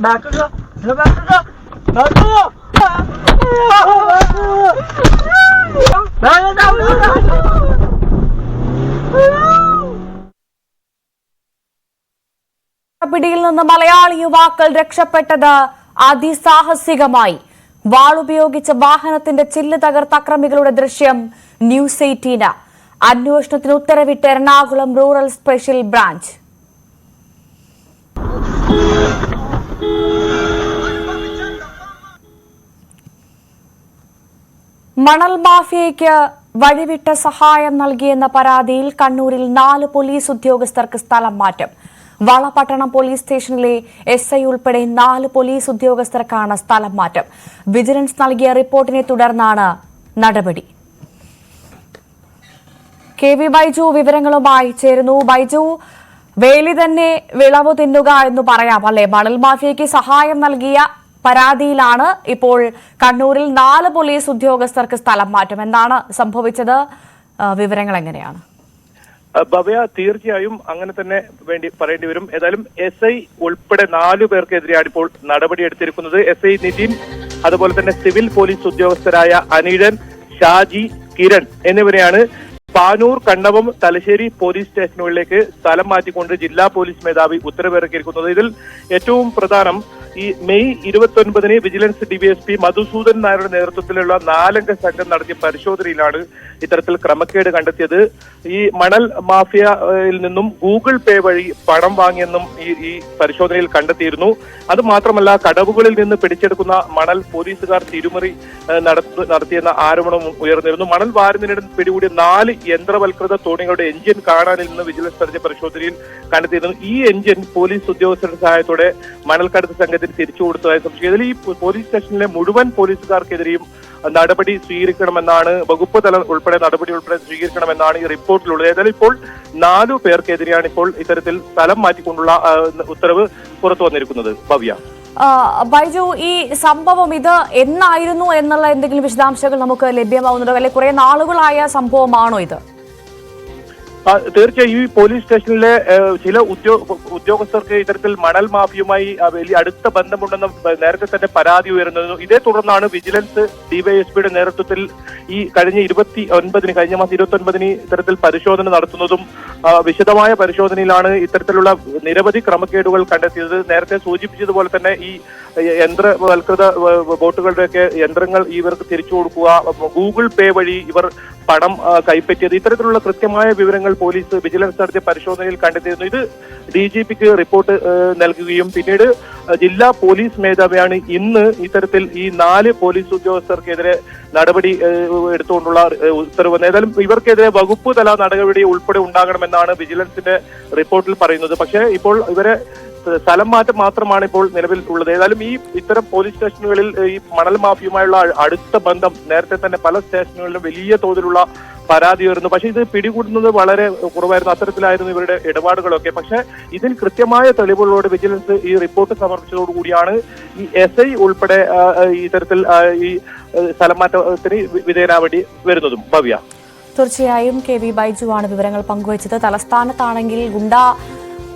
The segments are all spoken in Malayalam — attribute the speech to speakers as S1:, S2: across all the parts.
S1: ബാക്കിലോ
S2: പിടിയിൽ നിന്ന് മലയാളി യുവാക്കൾ രക്ഷപ്പെട്ടത് അതിസാഹസികമായി. വാളുപയോഗിച്ച വാഹനത്തിന്റെ ചില്ല് തകർത്ത അക്രമികളുടെ ദൃശ്യം ന്യൂസ് എയ്റ്റീന്. അന്വേഷണത്തിന് ഉത്തരവിട്ട് എറണാകുളം റൂറൽ സ്പെഷ്യൽ ബ്രാഞ്ച്. മണൽ മാഫിയയ്ക്ക് വഴിവിട്ട സഹായം നൽകിയെന്ന പരാതിയിൽ കണ്ണൂരിൽ നാല് പോലീസ് ഉദ്യോഗസ്ഥർക്ക് സ്ഥലം മാറ്റം. വളപട്ടണം പോലീസ് സ്റ്റേഷനിലെ എസ് ഐ ഉൾപ്പെടെ നാല് പോലീസ് ഉദ്യോഗസ്ഥർക്കാണ് സ്ഥലം മാറ്റം. വിജിലൻസ് നൽകിയ റിപ്പോർട്ടിനെ തുടർന്നാണ് നടപടി. കെ വി ബൈജു വിവരങ്ങളുമായി ചേരുന്നു. ബൈജു വേലി തന്നെ വിളവ് തിന്നുക എന്ന് പറയാം അല്ലെ? മണൽ മാഫിയയ്ക്ക് സഹായം നൽകിയ പരാതിയിലാണ് ഇപ്പോൾ കണ്ണൂരിൽ നാല് പോലീസ് ഉദ്യോഗസ്ഥർക്ക് സ്ഥലം മാറ്റം. എന്താണ് സംഭവിച്ചത്? വിവരങ്ങൾ എങ്ങനെയാണ്?
S3: ഭവ്യ തീർച്ചയായും അങ്ങനെ തന്നെ വേണ്ടി പറയേണ്ടി വരും. ഏതായാലും എസ് ഐ ഉൾപ്പെടെ നാലു പേർക്കെതിരെയാണ് ഇപ്പോൾ നടപടിയെടുത്തിരിക്കുന്നത് എസ് ഐ നിതിൻ അതുപോലെ തന്നെ സിവിൽ പോലീസ് ഉദ്യോഗസ്ഥരായ അനിഴൻ ഷാജി കിരൺ എന്നിവരെയാണ് പാനൂർ കണ്ണവം തലശ്ശേരി പോലീസ് സ്റ്റേഷനുകളിലേക്ക് സ്ഥലം മാറ്റിക്കൊണ്ട് ജില്ലാ പോലീസ് മേധാവി ഉത്തരവിറക്കിയിരിക്കുന്നത് ഇതിൽ ഏറ്റവും പ്രധാനം ഈ മെയ് ഇരുപത്തി ഒൻപതിന് വിജിലൻസ് ഡിവൈഎസ്പി മധുസൂദൻ നായരുടെ നേതൃത്വത്തിലുള്ള നാലംഗ സംഘം നടത്തിയ പരിശോധനയിലാണ് ഇത്തരത്തിൽ ക്രമക്കേട് കണ്ടെത്തിയത്. ഈ മണൽ മാഫിയയിൽ നിന്നും ഗൂഗിൾ പേ വഴി പണം വാങ്ങിയെന്നും ഈ ഈ പരിശോധനയിൽ കണ്ടെത്തിയിരുന്നു. അത് മാത്രമല്ല കടവുകളിൽ നിന്ന് പിടിച്ചെടുക്കുന്ന മണൽ പോലീസുകാർ തിരുമറി നടത്തിയെന്ന ആരോപണവും ഉയർന്നിരുന്നു. മണൽ വാരുന്നതിനിടെ പിടികൂടിയ നാല് യന്ത്രവൽകൃത തോണികളുടെ എഞ്ചിൻ കാണാനിൽ നിന്ന് വിജിലൻസ് നടത്തിയ പരിശോധനയിൽ കണ്ടെത്തിയിരുന്നു. ഈ എഞ്ചിൻ പോലീസ് ഉദ്യോഗസ്ഥരുടെ സഹായത്തോടെ മണൽക്കടത്ത് സംഘത്തിന് തിരിച്ചു കൊടുത്തതായി സംശയിക്കും ഇതിൽ ഈ പോലീസ് സ്റ്റേഷനിലെ മുഴുവൻ പോലീസുകാർക്കെതിരെയും നടപടി സ്വീകരിക്കണമെന്നാണ് വകുപ്പ് തലം ഉൾപ്പെടെ നടപടി ഉൾപ്പെടെ സ്വീകരിക്കണമെന്നാണ് ഈ റിപ്പോർട്ടിലുള്ളത്. ഏതായാലും ഇപ്പോൾ നാലു പേർക്കെതിരെയാണ് ഇപ്പോൾ ഇത്തരത്തിൽ സ്ഥലം മാറ്റിക്കൊണ്ടുള്ള ഉത്തരവ് പുറത്തു വന്നിരിക്കുന്നത്. ഭവ്യ.
S2: ബൈജു ഈ സംഭവം ഇത് എന്നായിരുന്നു എന്നുള്ള എന്തെങ്കിലും വിശദാംശങ്ങൾ നമുക്ക് ലഭ്യമാവുന്നുണ്ടോ? അല്ലെങ്കിൽ കുറെ നാളുകളായ സംഭവമാണോ ഇത്?
S3: തീർച്ചയായും ഈ പോലീസ് സ്റ്റേഷനിലെ ചില ഉദ്യോഗ ഉദ്യോഗസ്ഥർക്ക് ഇത്തരത്തിൽ മണൽ മാഫിയുമായി വലിയ അടുത്ത ബന്ധമുണ്ടെന്ന് നേരത്തെ തന്നെ പരാതി ഉയർന്നിരുന്നു. ഇതേ തുടർന്നാണ് വിജിലൻസ് ഡിവൈഎസ്പിയുടെ നേതൃത്വത്തിൽ ഈ കഴിഞ്ഞ ഇരുപത്തി ഒൻപതിന് കഴിഞ്ഞ മാസം ഇരുപത്തി ഒൻപതിന് ഇത്തരത്തിൽ പരിശോധന നടത്തുന്നതും വിശദമായ പരിശോധനയിലാണ് ഇത്തരത്തിലുള്ള നിരവധി ക്രമക്കേടുകൾ കണ്ടെത്തിയത്. നേരത്തെ സൂചിപ്പിച്ചതുപോലെ തന്നെ ഈ യന്ത്രവൽകൃത ബോട്ടുകളുടെയൊക്കെ യന്ത്രങ്ങൾ ഇവർക്ക് തിരിച്ചു കൊടുക്കുക ഗൂഗിൾ പേ വഴി ഇവർ പണം കൈപ്പറ്റിയത്. ഇത്തരത്തിലുള്ള കൃത്യമായ വിവരങ്ങൾ പോലീസ് വിജിലൻസ് നടത്തിയ പരിശോധനയിൽ കണ്ടെത്തിയിരുന്നു. ഇത് ഡി ജി പിക്ക് റിപ്പോർട്ട് നൽകുകയും പിന്നീട് ജില്ലാ പോലീസ് മേധാവിയാണ് ഇന്ന് ഇത്തരത്തിൽ ഈ നാല് പോലീസ് ഉദ്യോഗസ്ഥർക്കെതിരെ നടപടി എടുത്തുകൊണ്ടുള്ള ഉത്തരവ് ഏതായാലും ഇവർക്കെതിരെ വകുപ്പ് തല നടപടി ഉൾപ്പെടെ ഉണ്ടാകണമെന്നാണ് വിജിലൻസിന്റെ റിപ്പോർട്ടിൽ പറയുന്നത്. പക്ഷേ ഇപ്പോൾ ഇവരെ സ്ഥലം മാറ്റം മാത്രമാണ് ഇപ്പോൾ നിലവിൽ ഉള്ളത് ഏതായാലും ഈ ഇത്തരം പോലീസ് സ്റ്റേഷനുകളിൽ ഈ മണൽ മാഫിയുമായുള്ള അടുത്ത ബന്ധം നേരത്തെ തന്നെ പല സ്റ്റേഷനുകളിലും വലിയ തോതിലുള്ള പരാതി ഉയർന്നു. പക്ഷേ ഇത് പിടികൂടുന്നത് വളരെ കുറവായിരുന്നു. അത്തരത്തിലായിരുന്നു ഇവരുടെ ഇടപാടുകളൊക്കെ. പക്ഷേ ഇതിൽ കൃത്യമായ തെളിവുകളോട് വിജിലൻസ് ഈ റിപ്പോർട്ട് സമർപ്പിച്ചതോടുകൂടിയാണ് ഈ എസ് ഐ ഉൾപ്പെടെ ഇത്തരത്തിൽ ഈ തരത്തിൽ ഈ ആ, സ്ഥലം മാറ്റത്തിന് വിധേയനാവടി വരുന്നതും. ഭവ്യ.
S2: തീർച്ചയായും കെ വി ബൈജു ആണ് വിവരങ്ങൾ പങ്കുവച്ചത്. തലസ്ഥാനത്താണെങ്കിൽ ഗുണ്ട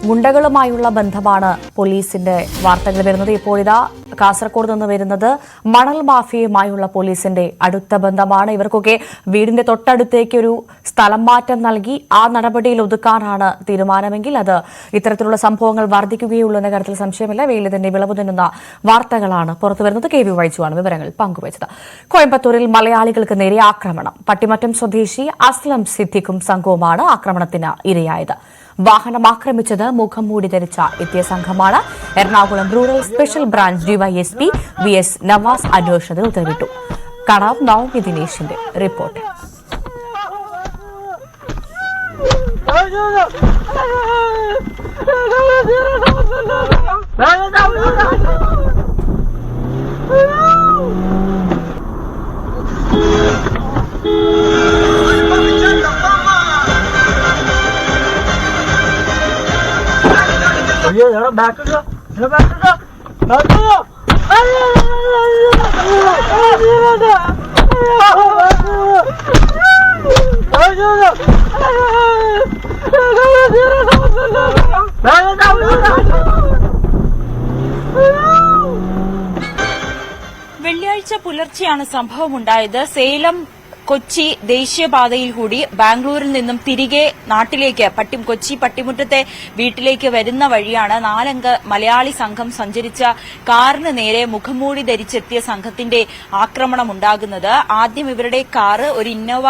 S2: ഗുണ്ടകളുമായുള്ള ബന്ധമാണ് പോലീസിന്റെ വാർത്തകൾ വരുന്നത്. ഇപ്പോഴിതാ കാസർഗോഡ് നിന്ന് വരുന്നത് മണൽ മാഫിയയുമായുള്ള പോലീസിന്റെ അടുത്ത ബന്ധമാണ്. ഇവർക്കൊക്കെ വീടിന്റെ തൊട്ടടുത്തേക്ക് ഒരു സ്ഥലം മാറ്റം നൽകി ആ നടപടിയിൽ ഒതുക്കാനാണ് തീരുമാനമെങ്കിൽ അത് ഇത്തരത്തിലുള്ള സംഭവങ്ങൾ വർദ്ധിക്കുകയുള്ളൂ എന്ന കാര്യത്തിൽ സംശയമില്ല. വെയിൽ തന്നെ വിളവ് തിന്നുന്ന വാർത്തകളാണ് പുറത്തു വരുന്നത്. കെ വി വൈജുവാണ് വിവരങ്ങൾ പങ്കുവച്ചത്. കോയമ്പത്തൂരിൽ മലയാളികൾക്ക് നേരെ ആക്രമണം. പട്ടിമറ്റം സ്വദേശി അസ്ലം സിദ്ദിഖും സംഘവുമാണ് ആക്രമണത്തിന് ഇരയായത്. വാഹനം ആക്രമിച്ചത് മുഖം മൂടി ധരിച്ച എത്തിയ സംഘമാണ് Ernakulam rural special branch DYSP V S Navas അന്വേഷണത്തിൽ ഉത്തരവിട്ടു. കാണാം നവമി ദിനേശിന്റെ റിപ്പോർട്ട്.
S1: no, അയ്യോ ഞങ്ങളെ ബാക്ക്
S4: വെള്ളിയാഴ്ച പുലർച്ചെയാണ് സംഭവമുണ്ടായത്. സേലം കൊച്ചി ദേശീയപാതയിൽ കൂടി ബാംഗ്ലൂരിൽ നിന്നും തിരികെ നാട്ടിലേക്ക് പട്ടി കൊച്ചി പട്ടിമുറ്റത്തെ വീട്ടിലേക്ക് വരുന്ന വഴിയാണ് നാലംഗ മലയാളി സംഘം സഞ്ചരിച്ച കാറിന് നേരെ മുഖംമൂടി ധരിച്ചെത്തിയ സംഘത്തിന്റെ ആക്രമണം ഉണ്ടാകുന്നത് ആദ്യം ഇവരുടെ കാറ് ഒരു ഇന്നോവ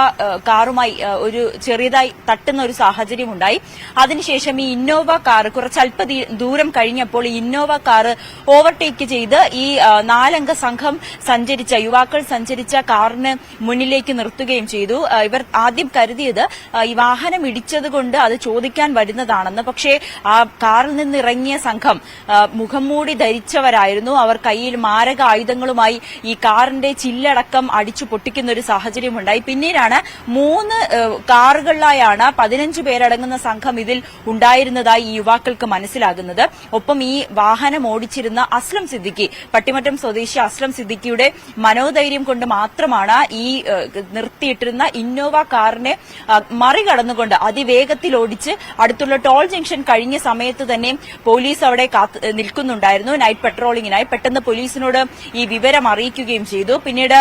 S4: കാറുമായി ഒരു ചെറിയതായി തട്ടുന്ന ഒരു സാഹചര്യം ഉണ്ടായി അതിനുശേഷം ഈ ഇന്നോവ കാർ കുറച്ചല്പ ദൂരം കഴിഞ്ഞപ്പോൾ ഇന്നോവ കാർ ഓവർടേക്ക് ചെയ്ത് ഈ നാലംഗ സംഘം സഞ്ചരിച്ച യുവാക്കൾ സഞ്ചരിച്ച കാറിന് മുന്നിലേക്ക് നിർത്തുകയും ചെയ്തു. ഇവർ ആദ്യം കരുതിയത് ഈ വാഹനം ഇടിച്ചതുകൊണ്ട് അത് ചോദിക്കാൻ വരുന്നതാണെന്ന്. പക്ഷേ ആ കാറിൽ നിന്നിറങ്ങിയ സംഘം മുഖംമൂടി ധരിച്ചവരായിരുന്നു. അവർ കയ്യിൽ മാരക ആയുധങ്ങളുമായി ഈ കാറിന്റെ ചില്ലടക്കം അടിച്ചു പൊട്ടിക്കുന്ന ഒരു സാഹചര്യമുണ്ടായി. പിന്നീടാണ് മൂന്ന് കാറുകളിലായാണ് പതിനഞ്ച് പേരടങ്ങുന്ന സംഘം ഇതിൽ ഉണ്ടായിരുന്നതായി ഈ യുവാക്കൾക്ക് മനസ്സിലാകുന്നത്. ഒപ്പം ഈ വാഹനം ഓടിച്ചിരുന്ന അസ്ലം സിദ്ദിഖി പട്ടിമറ്റം സ്വദേശി അസ്ലം സിദ്ദിഖിയുടെ മനോധൈര്യം കൊണ്ട് മാത്രമാണ് ഈ നിർത്തിയിട്ടിരുന്ന ഇന്നോവ കാറിനെ മറികടന്നുകൊണ്ട് അതിവേഗത്തിൽ ഓടിച്ച് അടുത്തുള്ള ടോൾ ജംഗ്ഷൻ കഴിഞ്ഞ സമയത്ത് തന്നെ പോലീസ് അവിടെ നിൽക്കുന്നുണ്ടായിരുന്നു. നൈറ്റ് പെട്രോളിംഗിനായി പെട്ടെന്ന് പോലീസിനോട് ഈ വിവരം അറിയിക്കുകയും ചെയ്തു. പിന്നീട്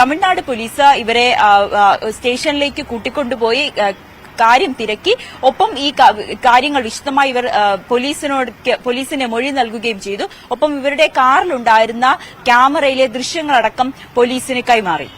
S4: തമിഴ്നാട് പോലീസ് ഇവരെ സ്റ്റേഷനിലേക്ക് കൂട്ടിക്കൊണ്ടുപോയി കാര്യം തിരക്കി. ഒപ്പം ഈ കാര്യങ്ങൾ വിശദമായി ഇവർ പോലീസിനോട് പോലീസിന് മൊഴി നൽകുകയും ചെയ്തു. ഒപ്പം ഇവരുടെ കാറിലുണ്ടായിരുന്ന ക്യാമറയിലെ ദൃശ്യങ്ങളടക്കം പോലീസിന് കൈമാറി.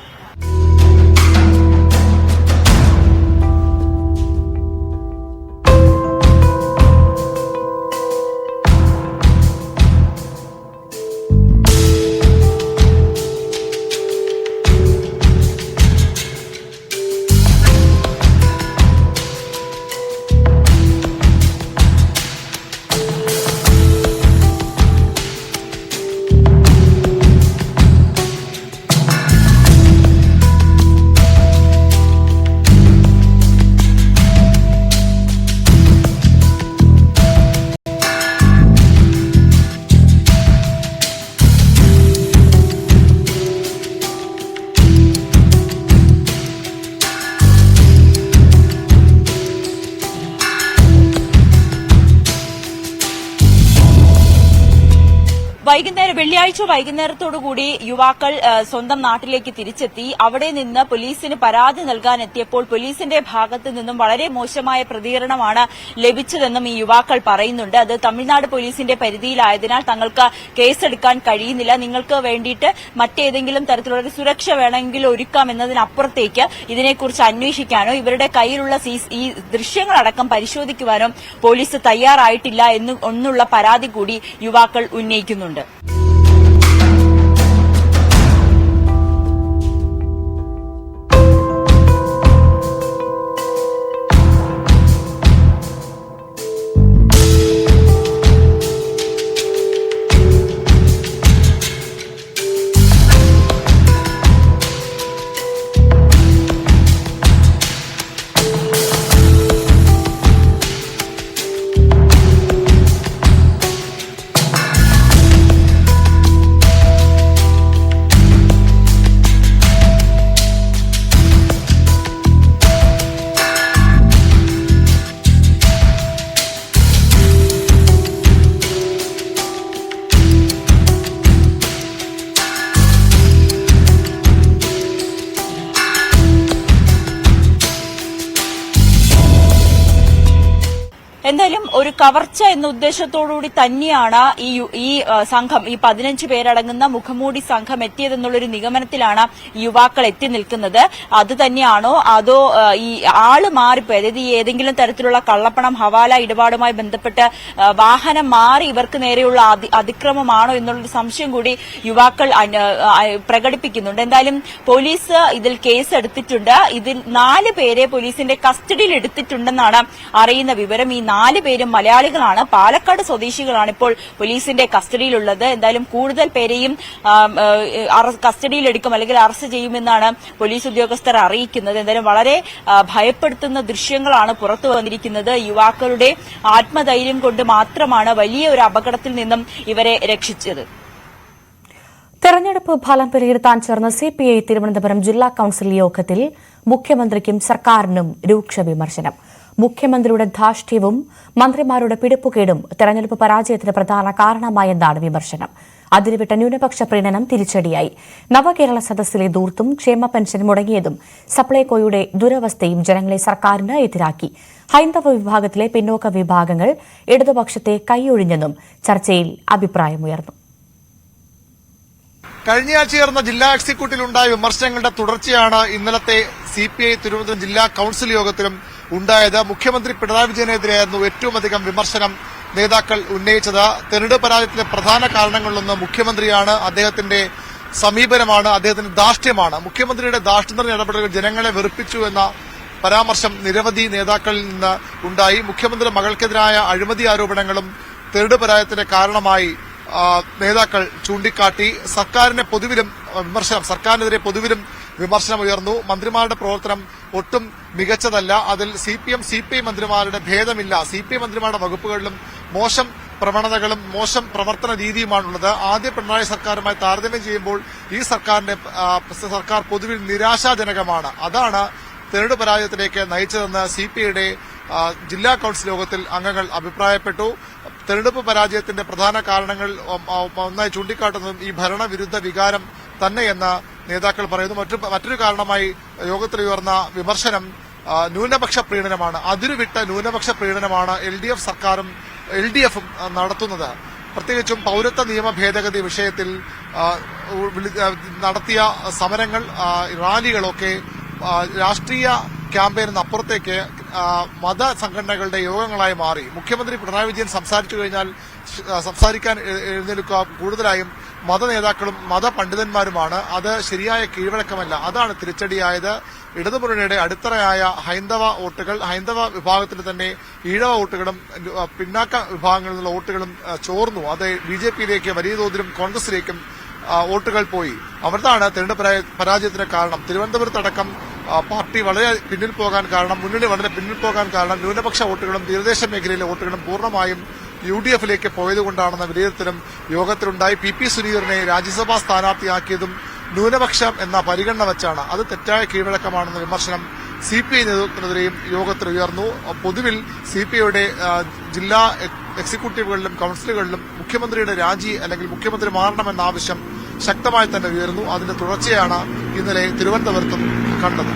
S4: വെള്ളിയാഴ്ച വൈകുന്നേരത്തോടുകൂടി യുവാക്കൾ സ്വന്തം നാട്ടിലേക്ക് തിരിച്ചെത്തി. അവിടെ നിന്ന് പോലീസിന് പരാതി നൽകാനെത്തിയപ്പോൾ പോലീസിന്റെ ഭാഗത്ത് നിന്നും വളരെ മോശമായ പ്രതികരണമാണ് ലഭിച്ചതെന്നും ഈ യുവാക്കൾ പറയുന്നുണ്ട്. അത് തമിഴ്നാട് പോലീസിന്റെ പരിധിയിലായതിനാൽ തങ്ങൾക്ക് കേസെടുക്കാൻ കഴിയുന്നില്ല. നിങ്ങൾക്ക് വേണ്ടിയിട്ട് മറ്റേതെങ്കിലും തരത്തിലുള്ള ഒരു സുരക്ഷ വേണമെങ്കിൽ ഒരുക്കാം എന്നതിനപ്പുറത്തേക്ക് ഇതിനെക്കുറിച്ച് അന്വേഷിക്കാനോ ഇവരുടെ കയ്യിലുള്ള ഈ ദൃശ്യങ്ങളടക്കം പരിശോധിക്കുവാനോ പോലീസ് തയ്യാറായിട്ടില്ല എന്നുള്ള പരാതി കൂടി യുവാക്കൾ ഉന്നയിക്കുന്നുണ്ട്. കവർച്ച എന്ന ഉദ്ദേശത്തോടുകൂടി തന്നെയാണ് ഈ ഈ സംഘം ഈ പതിനഞ്ച് പേരടങ്ങുന്ന മുഖംമൂടി സംഘം എത്തിയതെന്നുള്ളൊരു നിഗമനത്തിലാണ് യുവാക്കൾ എത്തി നിൽക്കുന്നത്. അത് തന്നെയാണോ? അതോ ഈ ആൾ മാറിപ്പോയി? അതായത് ഏതെങ്കിലും തരത്തിലുള്ള കള്ളപ്പണം ഹവാല ഇടപാടുമായി ബന്ധപ്പെട്ട് വാഹനം മാറി ഇവർക്ക് നേരെയുള്ള അതി- അതിക്രമമാണോ എന്നുള്ളൊരു സംശയം കൂടി യുവാക്കൾ പ്രകടിപ്പിക്കുന്നുണ്ട്. എന്തായാലും പോലീസ് ഇതിൽ കേസ് എടുത്തിട്ടുണ്ട് ഇതിൽ നാല് പേരെ പോലീസിന്റെ കസ്റ്റഡിയിൽ എടുത്തിട്ടുണ്ടെന്നാണ് അറിയുന്ന വിവരം. ഈ നാല് പേരും മലയാളികളാണ്. പാലക്കാട് സ്വദേശികളാണ് ഇപ്പോൾ പോലീസിന്റെ കസ്റ്റഡിയിലുള്ളത്. എന്തായാലും കൂടുതൽ പേരെയും കസ്റ്റഡിയിലെടുക്കും അല്ലെങ്കിൽ അറസ്റ്റ് ചെയ്യുമെന്നാണ് പോലീസ് ഉദ്യോഗസ്ഥർ അറിയിക്കുന്നത്. എന്തായാലും വളരെ ഭയപ്പെടുത്തുന്ന ദൃശ്യങ്ങളാണ് പുറത്തു വന്നിരിക്കുന്നത്. യുവാക്കളുടെ ആത്മധൈര്യം കൊണ്ട് മാത്രമാണ് വലിയ ഒരു അപകടത്തിൽ നിന്നും ഇവരെ രക്ഷിച്ചത്.
S2: തെരഞ്ഞെടുപ്പ് ഫലം വിലയിരുത്താൻ ചേർന്ന സി പി ഐ തിരുവനന്തപുരം ജില്ലാ കൌൺസിൽ യോഗത്തിൽ മുഖ്യമന്ത്രിക്കും സർക്കാരിനും രൂക്ഷ വിമർശനം. മുഖ്യമന്ത്രിയുടെ ധാർഷ്ട്യവും മന്ത്രിമാരുടെ പിടിപ്പുകേടും തെരഞ്ഞെടുപ്പ് പരാജയത്തിന് പ്രധാന കാരണമായെന്നാണ് വിമർശനം. അതിരുവിട്ട ന്യൂനപക്ഷ പ്രീണനം തിരിച്ചടിയായി. നവകേരള സദസ്സിലെ ദൂർത്തും ക്ഷേമ പെൻഷൻ മുടങ്ങിയതും സപ്ലൈകോയുടെ ദുരവസ്ഥയും ജനങ്ങളെ സർക്കാരിന് എതിരാക്കി. ഹൈന്ദവ വിഭാഗത്തിലെ പിന്നോക്ക വിഭാഗങ്ങൾ ഇടതുപക്ഷത്തെ കൈയൊഴിഞ്ഞെന്നും ചർച്ചയിൽ അഭിപ്രായമുയർന്നു.
S5: കഴിഞ്ഞയാഴ്ച ചേർന്ന ജില്ലാ എക്സിക്യൂട്ടീവിലുണ്ടായ വിമർശനങ്ങളുടെ തുടർച്ചയാണ് ഇന്നലത്തെ സി പി ഐ തിരുവനന്തപുരം ജില്ലാ കൌൺസിൽ യോഗത്തിലും ഉണ്ടായത്. മുഖ്യമന്ത്രി പിണറായി വിജയനെതിരെയായിരുന്നു ഏറ്റവും അധികം വിമർശനം നേതാക്കൾ ഉന്നയിച്ചത്. തെരഞ്ഞെടുപ്പ് പരാജയത്തിലെ പ്രധാന കാരണങ്ങളിലൊന്ന് മുഖ്യമന്ത്രിയാണ്. അദ്ദേഹത്തിന്റെ സമീപനമാണ്. അദ്ദേഹത്തിന്റെ ധാർഷ്ട്യമാണ്. മുഖ്യമന്ത്രിയുടെ ധാർഷ്ട്യം ഇടപെടലുകൾ ജനങ്ങളെ വെറുപ്പിച്ചു എന്ന പരാമർശം നിരവധി നേതാക്കളിൽ നിന്ന് ഉണ്ടായി. മുഖ്യമന്ത്രി മകൾക്കെതിരായ അഴിമതി ആരോപണങ്ങളും തെരഞ്ഞെടുപ്പ് പരാജയത്തിന്റെ കാരണമായി നേതാക്കൾ ചൂണ്ടിക്കാട്ടി. സർക്കാരിനെ പൊതുവിലും വിമർശനം സർക്കാരിനെതിരെ പൊതുവിലും വിമർശനം ഉയർന്നു മന്ത്രിമാരുടെ പ്രവർത്തനം ഒട്ടും മികച്ചതല്ല. അതിൽ C P M C P I മന്ത്രിമാരുടെ ഭേദമില്ല. സി പി ഐ മന്ത്രിമാരുടെ വകുപ്പുകളിലും മോശം പ്രവണതകളും മോശം പ്രവർത്തന രീതിയുമാണുള്ളത്. ആദ്യ പിണറായി സർക്കാരുമായി താരതമ്യം ചെയ്യുമ്പോൾ ഈ സർക്കാരിന്റെ സർക്കാർ പൊതുവിൽ നിരാശാജനകമാണ്. അതാണ് തെരഞ്ഞെടുപ്പ് പരാജയത്തിലേക്ക് നയിച്ചതെന്ന് സി പി ഐയുടെ ജില്ലാ കൌൺസിൽ യോഗത്തിൽ അംഗങ്ങൾ അഭിപ്രായപ്പെട്ടു. തെരഞ്ഞെടുപ്പ് പരാജയത്തിന്റെ പ്രധാന കാരണങ്ങൾ ഒന്നായി ചൂണ്ടിക്കാട്ടുന്നതും ഈ ഭരണവിരുദ്ധ വികാരം തന്നെയെന്ന് നേതാക്കൾ പറയുന്നു. മറ്റു മറ്റൊരു കാരണമായി യോഗത്തിൽ ഉയർന്ന വിമർശനം ന്യൂനപക്ഷ പ്രീണനമാണ്. അതിരുവിട്ട ന്യൂനപക്ഷ പ്രീണനമാണ് എൽ ഡി എഫ് സർക്കാരും എൽ ഡി എഫും നടത്തുന്നത്. പ്രത്യേകിച്ചും പൌരത്വ നിയമ ഭേദഗതി വിഷയത്തിൽ നടത്തിയ സമരങ്ങൾ റാലികളൊക്കെ രാഷ്ട്രീയ ക്യാമ്പയിനിന്ന് അപ്പുറത്തേക്ക് മത സംഘടനകളുടെ യോഗങ്ങളായി മാറി. മുഖ്യമന്ത്രി പിണറായി വിജയൻ സംസാരിച്ചു കഴിഞ്ഞാൽ സംസാരിക്കാൻ എഴുന്നേൽക്കുക കൂടുതലായും മത നേതാക്കളും മത പണ്ഡിതന്മാരുമാണ് അത് ശരിയായ കീഴ്വഴക്കമല്ല. അതാണ് തിരിച്ചടിയായത്. ഇടതുമുന്നണിയുടെ അടിത്തറയായ ഹൈന്ദവ വോട്ടുകൾ ഹൈന്ദവ വിഭാഗത്തിൽ തന്നെ ഈഴവ വോട്ടുകളും പിന്നാക്ക വിഭാഗങ്ങളിൽ നിന്നുള്ള വോട്ടുകളും ചോർന്നു. അത് ബി ജെ പിയിലേക്ക് വലിയ തോതിലും കോൺഗ്രസിലേക്കും വോട്ടുകൾ പോയി. അവർതാണ് തെരഞ്ഞെടുപ്പ് പരാ- പരാജയത്തിന് കാരണം. തിരുവനന്തപുരത്തടക്കം പാർട്ടി വളരെ പിന്നിൽ പോകാൻ കാരണം മുന്നണി വളരെ പിന്നിൽ പോകാൻ കാരണം ന്യൂനപക്ഷ വോട്ടുകളും തീരദേശ മേഖലയിലെ വോട്ടുകളും പൂർണമായും യു ഡി എഫിലേക്ക് പോയതുകൊണ്ടാണെന്ന വിലയിരുത്തലും യോഗത്തിലുണ്ടായി. പി പി സുനീറിനെ രാജ്യസഭാ സ്ഥാനാർത്ഥിയാക്കിയതും ന്യൂനപക്ഷം എന്ന പരിഗണന വെച്ചാണ്. അത് തെറ്റായ കീഴ്വഴക്കമാണെന്ന വിമർശനം സി പി ഐ നേതൃത്വത്തിനെതിരെയും യോഗത്തിൽ ഉയർന്നു. പൊതുവിൽ സി പി ഐയുടെ ജില്ലാ എക്സിക്യൂട്ടീവുകളിലും കൌൺസിലുകളിലും മുഖ്യമന്ത്രിയുടെ രാജി അല്ലെങ്കിൽ മുഖ്യമന്ത്രി മാറണമെന്ന ആവശ്യം ശക്തമായി തന്നെ ഉയർന്നു. അതിന്റെ തുടർച്ചയാണ് ഇന്നലെ തിരുവനന്തപുരത്തും കണ്ടത്.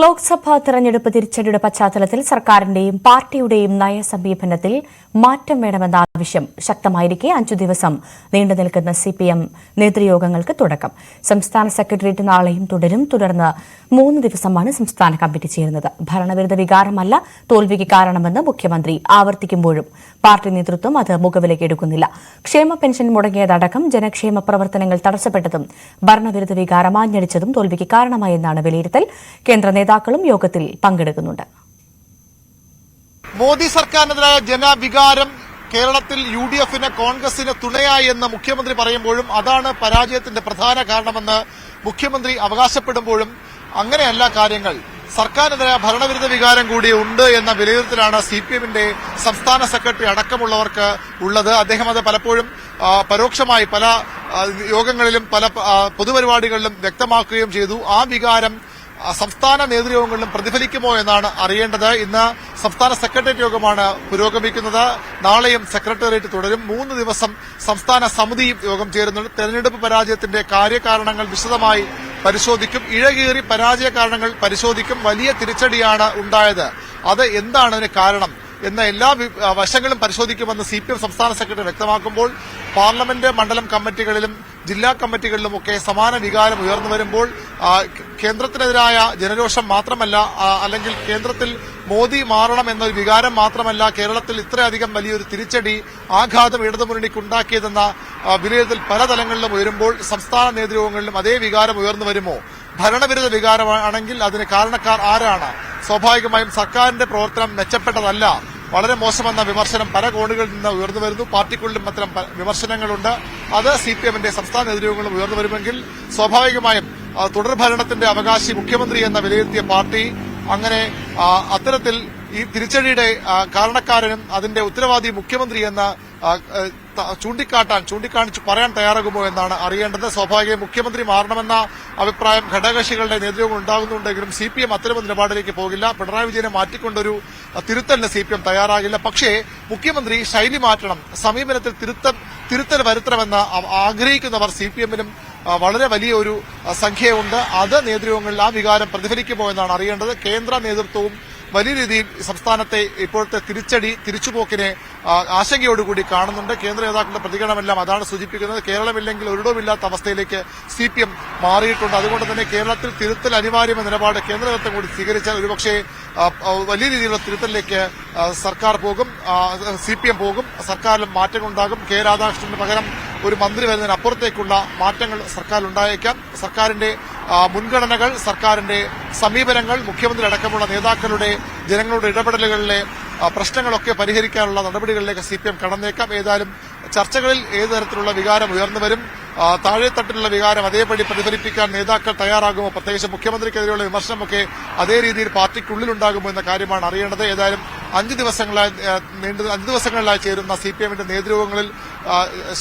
S2: ലോക്സഭാ തെരഞ്ഞെടുപ്പ് തിരിച്ചടിയുടെ പശ്ചാത്തലത്തിൽ സർക്കാരിന്റെയും പാർട്ടിയുടെയും നയസമീപനത്തിൽ മാറ്റം വേണമെന്ന ആവശ്യം ശക്തമായിരിക്കെ അഞ്ചു ദിവസം നീണ്ടു നീണ്ടുനിൽക്കുന്ന സിപിഎം നേതൃയോഗങ്ങൾക്ക് തുടക്കം. സംസ്ഥാന സെക്രട്ടേറിയറ്റ് നാളെയും തുടരും. തുടർന്ന് മൂന്ന് ദിവസമാണ് സംസ്ഥാന കമ്മിറ്റി ചേരുന്നത്. ഭരണവിരുദ്ധ വികാരമല്ല തോൽവിക്ക് കാരണമെന്ന് മുഖ്യമന്ത്രി ആവർത്തിക്കുമ്പോഴും പാർട്ടി നേതൃത്വം അത് മുഖവിലേക്ക് എടുക്കുന്നില്ല. ക്ഷേമ പെൻഷൻ മുടങ്ങിയതടക്കം ജനക്ഷേമ പ്രവർത്തനങ്ങൾ തടസ്സപ്പെട്ടതും ഭരണവിരുദ്ധ വികാരം ആഞ്ഞടിച്ചതും തോൽവിക്ക് കാരണമായെന്നാണ് വിലയിരുത്തൽ. കേന്ദ്ര നേതാക്കളും യോഗത്തിൽ പങ്കെടുക്കുന്നുണ്ട്.
S5: മോദി സർക്കാരിനെതിരായ ജനവികാരം കേരളത്തിൽ യു ഡി എഫിന് കോൺഗ്രസിന് തുണയായി എന്ന് മുഖ്യമന്ത്രി പറയുമ്പോഴും അതാണ് പരാജയത്തിന്റെ പ്രധാന കാരണമെന്ന് മുഖ്യമന്ത്രി അവകാശപ്പെടുമ്പോഴും അങ്ങനെയല്ല കാര്യങ്ങൾ. സർക്കാരിനെതിരായ ഭരണവിരുദ്ധ വികാരം കൂടി ഉണ്ട് എന്ന വിലയിരുത്തലാണ് സി പി എമ്മിന്റെ സംസ്ഥാന സെക്രട്ടറി അടക്കമുള്ളവർക്ക് ഉള്ളത്. അദ്ദേഹം അത് പലപ്പോഴും പരോക്ഷമായി പല യോഗങ്ങളിലും പല പൊതുപരിപാടികളിലും വ്യക്തമാക്കുകയും ചെയ്തു. ആ വികാരം സംസ്ഥാന നേതൃയോഗങ്ങളിലും പ്രതിഫലിക്കുമോ എന്നാണ് അറിയേണ്ടത്. ഇന്ന് സംസ്ഥാന സെക്രട്ടേറിയറ്റ് യോഗമാണ് പുരോഗമിക്കുന്നത്. നാളെയും സെക്രട്ടേറിയറ്റ് തുടരും. മൂന്ന് ദിവസം സംസ്ഥാന സമിതിയും യോഗം ചേരുന്നുണ്ട്. തെരഞ്ഞെടുപ്പ് പരാജയത്തിന്റെ കാര്യകാരണങ്ങൾ വിശദമായി പരിശോധിക്കും. ഇഴകേറി പരാജയ കാരണങ്ങൾ പരിശോധിക്കും. വലിയ തിരിച്ചടിയാണ് ഉണ്ടായത്. അത് എന്താണ് അതിന് കാരണം എന്ന എല്ലാ വശങ്ങളും പരിശോധിക്കുമെന്ന് സി സംസ്ഥാന സെക്രട്ടറി വ്യക്തമാക്കുമ്പോൾ പാർലമെന്റ് മണ്ഡലം കമ്മിറ്റികളിലും ജില്ലാ കമ്മിറ്റികളിലുമൊക്കെ സമാന വികാരം ഉയർന്നു വരുമ്പോൾ കേന്ദ്രത്തിനെതിരായ ജനരോഷം മാത്രമല്ല അല്ലെങ്കിൽ കേന്ദ്രത്തിൽ മോദി മാറണം എന്നൊരു വികാരം മാത്രമല്ല കേരളത്തിൽ ഇത്രയധികം വലിയൊരു തിരിച്ചടി ആഘാതം ഇടതുമുന്നണിക്ക് ഉണ്ടാക്കിയതെന്ന വിലയിരുത്തൽ പല തലങ്ങളിലും ഉയരുമ്പോൾ സംസ്ഥാന നേതൃത്വങ്ങളിലും അതേ വികാരം ഉയർന്നു വരുമോ? ഭരണവിരുദ്ധ വികാരമാണെങ്കിൽ അതിന് കാരണക്കാർ ആരാണ്? സ്വാഭാവികമായും സർക്കാരിന്റെ പ്രവർത്തനം മെച്ചപ്പെട്ടതല്ല. വളരെ മോശമെന്ന വിമർശനം പല കോണുകളിൽ നിന്ന് ഉയർന്നു വരുന്നു. പാർട്ടിക്കുള്ളിലും അത്തരം വിമർശനങ്ങളുണ്ട്. അത് സി പി എമ്മിന്റെ സംസ്ഥാന നേതൃയോഗങ്ങളും ഉയർന്നു വരുമെങ്കിൽ സ്വാഭാവികമായും തുടർ തുടർഭരണത്തിന്റെ അവകാശി മുഖ്യമന്ത്രി എന്ന വിലയിരുത്തിയ പാർട്ടി അങ്ങനെ അത്തരത്തിൽ ഈ തിരിച്ചടിയുടെ കാരണക്കാരനും അതിന്റെ ഉത്തരവാദി മുഖ്യമന്ത്രി എന്ന ചൂണ്ടിക്കാട്ടാൻ ചൂണ്ടിക്കാണിച്ച് പറയാൻ തയ്യാറാകുമോ എന്നാണ് അറിയേണ്ടത്. സ്വാഭാവികം മുഖ്യമന്ത്രി മാറണമെന്ന അഭിപ്രായം ഘടകകക്ഷികളുടെ നേതൃത്വം ഉണ്ടാകുന്നുണ്ടെങ്കിലും സി പി എം അത്തരമൊരു നിലപാടിലേക്ക് പോകില്ല. പിണറായി വിജയനെ മാറ്റിക്കൊണ്ടൊരു തിരുത്തലിന് സി പി എം തയ്യാറാകില്ല. പക്ഷേ മുഖ്യമന്ത്രി ശൈലി മാറ്റണം സമീപനത്തിൽ തിരുത്തൽ തിരുത്തൽ വരുത്തണമെന്ന് ആഗ്രഹിക്കുന്നവർ സി പി എമ്മിനും വളരെ വലിയ ഒരു സംഖ്യയുണ്ട്. അത് നേതൃത്വങ്ങളിൽ ആ വികാരം പ്രതിഫലിക്കുമോ എന്നാണ് അറിയേണ്ടത്. കേന്ദ്ര നേതൃത്വവും വലിയ രീതിയിൽ സംസ്ഥാനത്തെ ഇപ്പോഴത്തെ തിരിച്ചടി തിരിച്ചുപോക്കിനെ ആശങ്കയോടുകൂടി കാണുന്നുണ്ട്. കേന്ദ്ര നേതാക്കളുടെ പ്രതികരണമെല്ലാം അതാണ് സൂചിപ്പിക്കുന്നത്. കേരളമില്ലെങ്കിൽ ഒരിടവുമില്ലാത്ത അവസ്ഥയിലേക്ക് സി പി എം മാറിയിട്ടുണ്ട്. അതുകൊണ്ട് തന്നെ കേരളത്തിൽ തിരുത്തൽ അനിവാര്യമായ നിലപാട് കേന്ദ്ര നേതൃത്വം കൂടി സ്വീകരിച്ചാൽ ഒരുപക്ഷെ വലിയ രീതിയിലുള്ള തിരുത്തലിലേക്ക് സർക്കാർ പോകും. സി പി എം പോകും. സർക്കാരിലും മാറ്റങ്ങളുണ്ടാകും കെ രാധാകൃഷ്ണന് പകരം ഒരു മന്ത്രി വരുന്നതിന് അപ്പുറത്തേക്കുള്ള മാറ്റങ്ങൾ സർക്കാരിൽ ഉണ്ടായേക്കാം സർക്കാരിന്റെ മുൻഗണനകൾ സർക്കാരിന്റെ സമീപനങ്ങൾ മുഖ്യമന്ത്രി അടക്കമുള്ള നേതാക്കളുടെ ജനങ്ങളുടെ ഇടപെടലുകളിലെ പ്രശ്നങ്ങളൊക്കെ പരിഹരിക്കാനുള്ള നടപടികളിലേക്ക് സി പി എം കടന്നേക്കാം. ഏതായാലും ചർച്ചകളിൽ ഏതു തരത്തിലുള്ള വികാരം ഉയർന്നു വരും താഴെത്തട്ടിലുള്ള വികാരം അതേപടി പ്രതിഫലിപ്പിക്കാൻ നേതാക്കൾ തയ്യാറാകുമോ? പ്രത്യേകിച്ച് മുഖ്യമന്ത്രിക്കെതിരെയുള്ള വിമർശനമൊക്കെ അതേ രീതിയിൽ പാർട്ടിക്കുള്ളിൽ ഉണ്ടാകുമോ എന്ന കാര്യമാണ് അറിയേണ്ടത്. ഏതായാലും അഞ്ച് ദിവസങ്ങളായി നീണ്ട അഞ്ച് ദിവസങ്ങളിലായി ചേരുന്ന സി പി എമ്മിന്റെ നേതൃയോഗങ്ങളിൽ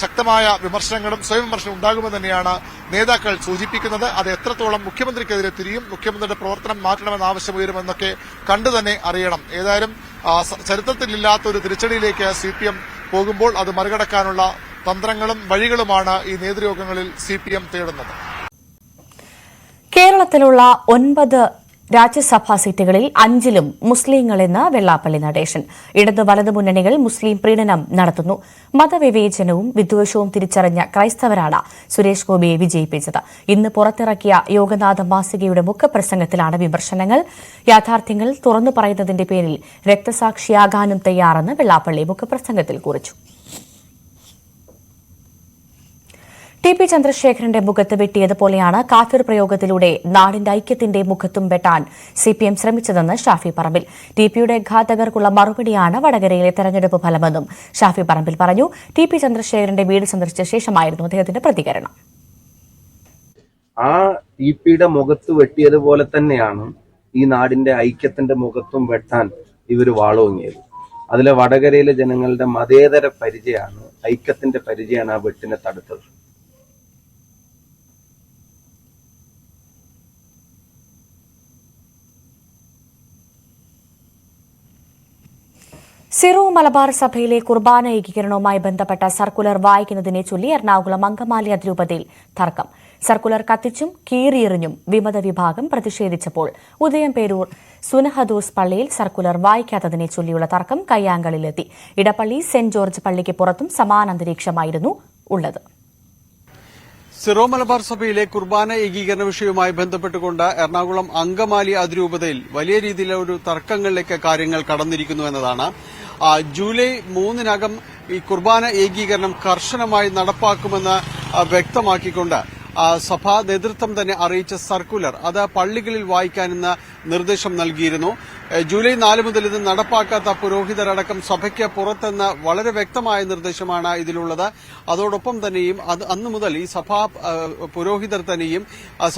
S5: ശക്തമായ വിമർശനങ്ങളും സ്വയം വിമർശനം ഉണ്ടാകുമെന്ന് തന്നെയാണ് നേതാക്കൾ സൂചിപ്പിക്കുന്നത്. അത് എത്രത്തോളം മുഖ്യമന്ത്രിക്കെതിരെ തിരിയും മുഖ്യമന്ത്രിയുടെ പ്രവർത്തനം മാറ്റണമെന്ന് ആവശ്യം ഉയരുമെന്നൊക്കെ കണ്ടു തന്നെ അറിയണം. ഏതായാലും ചരിത്രത്തിലില്ലാത്ത ഒരു തിരിച്ചടിയിലേക്ക് സി പി എം പോകുമ്പോൾ അത് മറികടക്കാനുള്ള തന്ത്രങ്ങളും വഴികളുമാണ് ഈ നേതൃയോഗങ്ങളിൽ സി തേടുന്നത്.
S2: കേരളത്തിലുള്ള ഒൻപത് രാജ്യസഭാ സീറ്റുകളിൽ അഞ്ചിലും മുസ്ലിങ്ങളെന്ന് വെള്ളാപ്പള്ളി നടേശൻ. ഇടതു വലതു മുന്നണികൾ മുസ്ലിം പ്രീണനം നടത്തുന്നു. മതവിവേചനവും വിദ്വേഷവും തിരിച്ചറിഞ്ഞ ക്രൈസ്തവരാണ് സുരേഷ് ഗോപിയെ വിജയിപ്പിച്ചത്. ഇന്ന് പുറത്തിറക്കിയ യോഗനാഥ മാസികയുടെ മുഖപ്രസംഗത്തിലാണ് വിമർശനങ്ങൾ. യാഥാർത്ഥ്യങ്ങൾ തുറന്നു പറയുന്നതിന്റെ പേരിൽ രക്തസാക്ഷിയാകാനും തയ്യാറെന്ന് വെള്ളാപ്പള്ളി മുഖപ്രസംഗത്തിൽ കുറിച്ചു. ടി പി ചന്ദ്രശേഖരന്റെ മുഖത്ത് വെട്ടിയതുപോലെയാണ് കാഫിർ പ്രയോഗത്തിലൂടെ നാടിന്റെ ഐക്യത്തിന്റെ മുഖത്തും വെട്ടാൻ സി പി എം ശ്രമിച്ചതെന്ന് ഷാഫി പറമ്പിൽ. ടി പിയുടെ ഘാതകർക്കുള്ള മറുപടിയാണ് വടകരയിലെ തെരഞ്ഞെടുപ്പ് ഫലമെന്നും ഷാഫി പറമ്പിൽ പറഞ്ഞു. ടി പി ചന്ദ്രശേഖരന്റെ വീട് സന്ദർശിച്ച ശേഷമായിരുന്നു അദ്ദേഹത്തിന്റെ പ്രതികരണം.
S6: ആ ടി പിയുടെ മുഖത്ത് വെട്ടിയതുപോലെ തന്നെയാണ് ഈ നാടിന്റെ ഐക്യത്തിന്റെ മുഖത്തും വെട്ടാൻ ഇവർ വാളോങ്ങിയത്. അതിലെ വടകരയിലെ ജനങ്ങളുടെ മതേതര പരിചയമാണ് ഐക്യത്തിന്റെ പരിചയമാണ് ആ വെട്ടിനെ തടുത്തത്.
S2: സിറോ മലബാർ സഭയിലെ കുർബാന ഏകീകരണവുമായി ബന്ധപ്പെട്ട സർക്കുലർ വായിക്കുന്നതിനെ ചൊല്ലി എറണാകുളം അങ്കമാലി അതിരൂപതയിൽ തർക്കം. സർക്കുലർ കത്തിച്ചും കീറിയെറിഞ്ഞും വിമത വിഭാഗം പ്രതിഷേധിച്ചപ്പോൾ ഉദയം പേരൂർ സുനഹദോസ് പള്ളിയിൽ സർക്കുലർ വായിക്കാത്തതിനെ ചൊല്ലിയുള്ള തർക്കം കയ്യാങ്കളിലെത്തി. ഇടപ്പള്ളി സെന്റ് ജോർജ് പള്ളിക്ക് പുറത്തും സമാന അന്തരീക്ഷമായിരുന്നു ഉള്ളത്.
S7: സിറോ മലബാർ സഭയിലെ കുർബാന ഏകീകരണ വിഷയവുമായി ബന്ധപ്പെട്ടുകൊണ്ട് എറണാകുളം അങ്കമാലി അതിരൂപതയിൽ വലിയ രീതിയിലുള്ള ഒരു തർക്കങ്ങളിലേക്ക് കാര്യങ്ങൾ കടന്നിരിക്കുന്നു എന്നതാണ്. ജൂലൈ മൂന്നിനകം ഈ കുർബാന ഏകീകരണം കർശനമായി നടപ്പാക്കുമെന്ന് വ്യക്തമാക്കിക്കൊണ്ട് സഭാ നേതൃത്വം തന്നെ അറിയിച്ച സർക്കുലർ അത് പള്ളികളിൽ വായിക്കാൻ ഇന്ന് നിർദ്ദേശം നൽകിയിരുന്നു. ജൂലൈ നാല് മുതൽ ഇത് നടപ്പാക്കാത്ത പുരോഹിതരടക്കം സഭയ്ക്ക് പുറത്തെന്ന് വളരെ വ്യക്തമായ നിർദ്ദേശമാണ് ഇതിലുള്ളത്. അതോടൊപ്പം തന്നെയും അത് അന്നു മുതൽ ഈ സഭാ പുരോഹിതർ തന്നെയും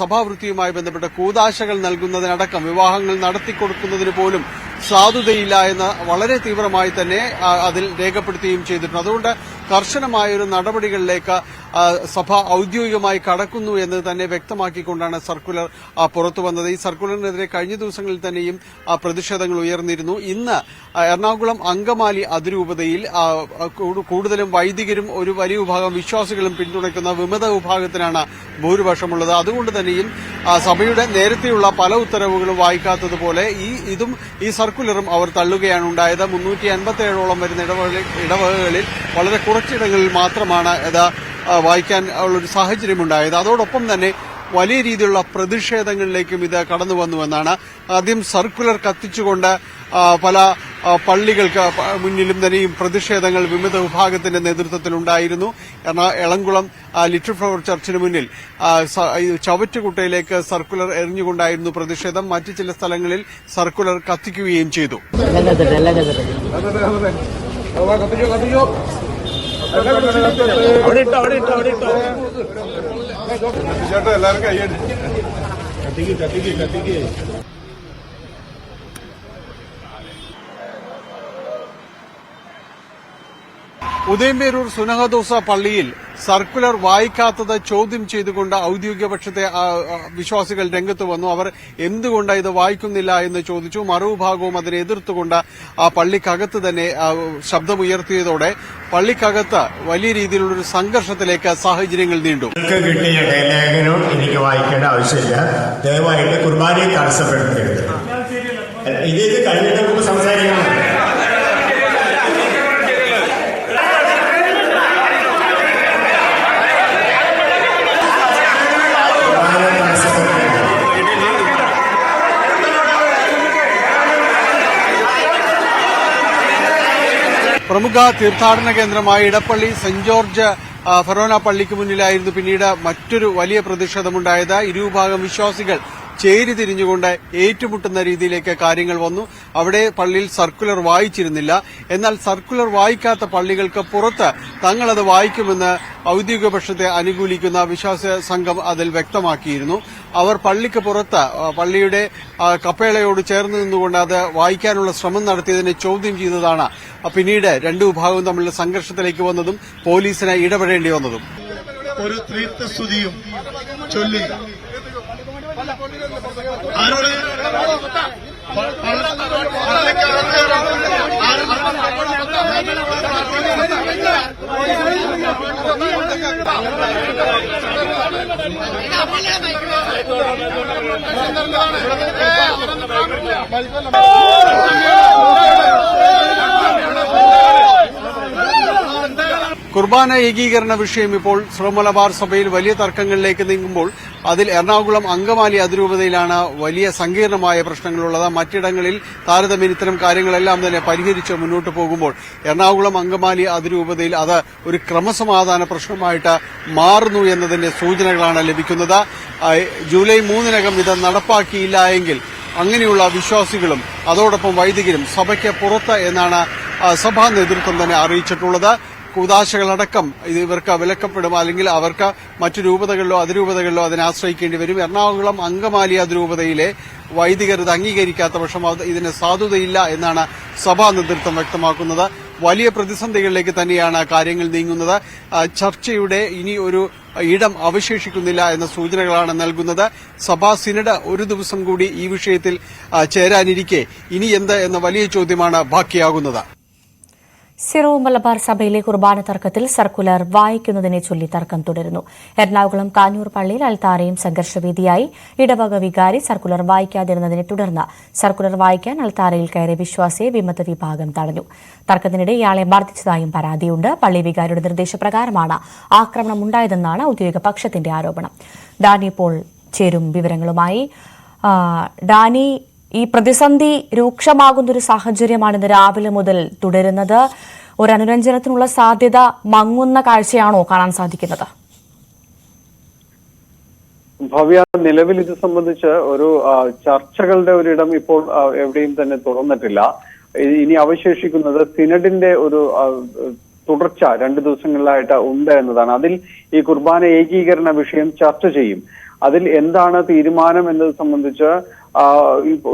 S7: സഭാവൃത്തിയുമായി ബന്ധപ്പെട്ട കൂതാശകൾ നൽകുന്നതിനടക്കം വിവാഹങ്ങൾ നടത്തിക്കൊടുക്കുന്നതിന് പോലും സാധുതയില്ല എന്ന് വളരെ തീവ്രമായി തന്നെ അതിൽ രേഖപ്പെടുത്തുകയും ചെയ്തിട്ടുണ്ട്. അതുകൊണ്ട് കർശനമായൊരു നടപടികളിലേക്ക് സഭ ഔദ്യോഗികമായി കടക്കുന്നു എന്ന് തന്നെ വ്യക്തമാക്കിക്കൊണ്ടാണ് സർക്കുലർ പുറത്തു വന്നത്. ഈ സർക്കുലറിനെതിരെ കഴിഞ്ഞ ദിവസങ്ങളിൽ തന്നെയും പ്രതിഷേധങ്ങൾ ഉയർന്നിരുന്നു. ഇന്ന് എറണാകുളം അങ്കമാലി അതിരൂപതയിൽ കൂടുതലും വൈദികരും ഒരു വലിയ വിഭാഗം വിശ്വാസികളും പിന്തുണയ്ക്കുന്ന വിമത വിഭാഗത്തിനാണ് ഭൂരിപക്ഷമുള്ളത്. അതുകൊണ്ട് തന്നെയും സഭയുടെ നേരത്തെയുള്ള പല ഉത്തരവുകളും വായിക്കാത്തതുപോലെ ഈ ഇതും ഈ സർക്കുലറും അവർ തള്ളുകയാണ്. ഉണ്ടായത് മുന്നൂറ്റി അൻപത്തിയേഴോളം വരുന്ന ഇടവകളിൽ ഇടവകകളിൽ വളരെ കുറച്ചിടങ്ങളിൽ മാത്രമാണ് ഇത് വായിക്കാൻ ഉള്ളൊരു സാഹചര്യമുണ്ടായത്. അതോടൊപ്പം തന്നെ വലിയ രീതിയിലുള്ള പ്രതിഷേധങ്ങളിലേക്കും ഇത് കടന്നു വന്നുവെന്നാണ് ആദ്യം സർക്കുലർ കത്തിച്ചുകൊണ്ട് പല പള്ളികൾക്ക് മുന്നിലും തന്നെയും പ്രതിഷേധങ്ങൾ വിവിധ വിഭാഗത്തിന്റെ നേതൃത്വത്തിലുണ്ടായിരുന്നു. എറണാ- എളംകുളം ലിറ്റിൽ ഫ്ലവർ ചർച്ചിന് മുന്നിൽ ചവറ്റുകുട്ടയിലേക്ക് സർക്കുലർ എറിഞ്ഞുകൊണ്ടായിരുന്നു പ്രതിഷേധം. മറ്റു ചില സ്ഥലങ്ങളിൽ സർക്കുലർ കത്തിക്കുകയും ചെയ്തു. ഉദയംപേരൂർ സുനഹദോസ പള്ളിയിൽ സർക്കുലർ വായിക്കാത്തത് ചോദ്യം ചെയ്തുകൊണ്ട് ഔദ്യോഗിക പക്ഷത്തെ വിശ്വാസികൾ രംഗത്ത് വന്നു. അവർ എന്തുകൊണ്ട് ഇത് വായിക്കുന്നില്ല എന്ന് ചോദിച്ചു. മറുഭാഗവും അതിനെ എതിർത്തുകൊണ്ട് ആ പള്ളിക്കകത്ത് തന്നെ ശബ്ദമുയർത്തിയതോടെ പള്ളിക്കകത്ത് വലിയ രീതിയിലുള്ളൊരു സംഘർഷത്തിലേക്ക് സാഹചര്യങ്ങൾ നീണ്ടു.
S8: കിട്ടിയ ലേഖനം എനിക്ക് വായിക്കേണ്ട ആവശ്യമില്ല. ദയവായിട്ട് കുർബാനയെ തടസ്സപ്പെടുത്തരുത്. ഇത് കഴിഞ്ഞിട്ട് നമുക്ക് സംസാരിക്കണം കുർബാനയെ തടസ്സപ്പെടുത്തരുത്
S7: പ്രമുഖ തീർത്ഥാടന കേന്ദ്രമായ ഇടപ്പള്ളി സെന്റ് ജോർജ് ഫെറോന പള്ളിക്ക് മുന്നിലായിരുന്നു പിന്നീട് മറ്റൊരു വലിയ പ്രതിഷേധമുണ്ടായത്. ഇരുവിഭാഗം വിശ്വാസികൾ ചേരി തിരിഞ്ഞുകൊണ്ട് ഏറ്റുമുട്ടുന്ന രീതിയിലേക്ക് കാര്യങ്ങൾ വന്നു. അവിടെ പള്ളിയിൽ സർക്കുലർ വായിച്ചിരുന്നില്ല. എന്നാൽ സർക്കുലർ വായിക്കാത്ത പള്ളികൾക്ക് പുറത്ത് തങ്ങളത് വായിക്കുമെന്ന് ഔദ്യോഗിക പക്ഷത്തെ അനുകൂലിക്കുന്ന വിശ്വാസ സംഘം അതിൽ വ്യക്തമാക്കിയിരുന്നു. അവർ പള്ളിക്ക് പുറത്ത് പള്ളിയുടെ കപ്പേളയോട് ചേർന്ന് നിന്നുകൊണ്ട് അത് വായിക്കാനുള്ള ശ്രമം നടത്തിയതിനെ ചോദ്യം ചെയ്തതാണ്. പിന്നീട് രണ്ടു വിഭാഗവും തമ്മിലുള്ള സംഘർഷത്തിലേക്ക് വന്നതും പോലീസിനെ ഇടപെടേണ്ടി വന്നതും.
S8: ഒരു തീർത്ഥസ്തുതിയും ചൊല്ലി
S7: കുർബാന ഏകീകരണ വിഷയം ഇപ്പോൾ ശ്രീമലബാർ സഭയിൽ വലിയ തർക്കങ്ങളിലേക്ക് നീങ്ങുമ്പോൾ അതിൽ എറണാകുളം അങ്കമാലി അതിരൂപതയിലാണ് വലിയ സങ്കീർണമായ പ്രശ്നങ്ങളുള്ളത്. മറ്റിടങ്ങളിൽ താരതമ്യം ഇത്തരം കാര്യങ്ങളെല്ലാം തന്നെ പരിഹരിച്ച് മുന്നോട്ട് പോകുമ്പോൾ എറണാകുളം അങ്കമാലി അതിരൂപതയിൽ അത് ഒരു ക്രമസമാധാന പ്രശ്നമായിട്ട് മാറുന്നു എന്നതിന്റെ സൂചനകളാണ് ലഭിക്കുന്നത്. ജൂലൈ മൂന്നിനകം ഇത് നടപ്പാക്കിയില്ല എങ്കിൽ അങ്ങനെയുള്ള വിശ്വാസികളും അതോടൊപ്പം വൈദികരും സഭയ്ക്ക് പുറത്ത് എന്നാണ് സഭാ നേതൃത്വം തന്നെ അറിയിച്ചിട്ടുള്ളത്. കൂതാശകളടക്കം ഇത് ഇവർക്ക് വിലക്കപ്പെടും. അല്ലെങ്കിൽ അവർക്ക് മറ്റു രൂപതകളിലോ അതിരൂപതകളിലോ അതിനെ ആശ്രയിക്കേണ്ടി വരും. എറണാകുളം അങ്കമാലി അതിരൂപതയിലെ വൈദികർ ഇത് അംഗീകരിക്കാത്ത പക്ഷം ഇതിന് സാധുതയില്ല എന്നാണ് സഭാ നേതൃത്വം വ്യക്തമാക്കുന്നത്. വലിയ പ്രതിസന്ധികളിലേക്ക് തന്നെയാണ് കാര്യങ്ങൾ നീങ്ങുന്നത്. ചർച്ചയുടെ ഇനി ഒരു ഇടം അവശേഷിക്കുന്നില്ല എന്ന സൂചനകളാണ് നൽകുന്നത്. സഭാ സിനഡ് ഒരു ദിവസം കൂടി ഈ വിഷയത്തിൽ ചേരാനിരിക്കെ. ഇനി എന്ത് എന്ന വലിയ ചോദ്യമാണ് ബാക്കിയാകുന്നത്.
S2: സിറോ മലബാർ സഭയിലെ കുർബാന തർക്കത്തിൽ സർക്കുലർ വായിക്കുന്നതിനെ ചൊല്ലി തർക്കം തുടരുന്നു. എറണാകുളം കാഞ്ഞൂർ പള്ളിയിൽ അൽത്താരയും സംഘർഷവേദിയായി ഇടവക വികാരി സർക്കുലർ വായിക്കാതിരുന്നതിനെ തുടർന്ന് സർക്കുലർ വായിക്കാൻ അൽത്താരയിൽ കയറിയ വിശ്വാസിയെ വിമത വിഭാഗം തടഞ്ഞു. തർക്കത്തിനിടെ ഇയാളെ മർദ്ദിച്ചതായും പരാതിയുണ്ട്. പള്ളി വികാരിയുടെ നിർദ്ദേശപ്രകാരമാണ് ആക്രമണമുണ്ടായതെന്നാണ് ഔദ്യോഗിക പക്ഷത്തിന്റെ ആരോപണം. ഡാനി പോൾ ചേരും വിവരങ്ങളുമായി ഡാനി ഈ പ്രതിസന്ധി രൂക്ഷമാകുന്ന ഒരു സാഹചര്യമാണ് ഇന്ന് രാവിലെ മുതൽ തുടരുന്നത്. ഒരു അനുരഞ്ജനത്തിനുള്ള സാധ്യത മങ്ങുന്ന കാഴ്ചയാണോ കാണാൻ സാധിക്കുന്നത്?
S9: ഭവ്യ നിലവിൽ ഇത് സംബന്ധിച്ച് ഒരു ചർച്ചകളുടെ ഒരിടം ഇപ്പോൾ എവിടെയും തന്നെ തുറന്നിട്ടില്ല. ഇനി അവശേഷിക്കുന്നത് സിനഡിന്റെ ഒരു തുടർച്ച രണ്ട് ദിവസങ്ങളിലായിട്ട് ഉണ്ട് എന്നതാണ്. അതിൽ ഈ കുർബാന ഏകീകരണ വിഷയം ചർച്ച ചെയ്യും. അതിൽ എന്താണ് തീരുമാനം എന്നത് സംബന്ധിച്ച്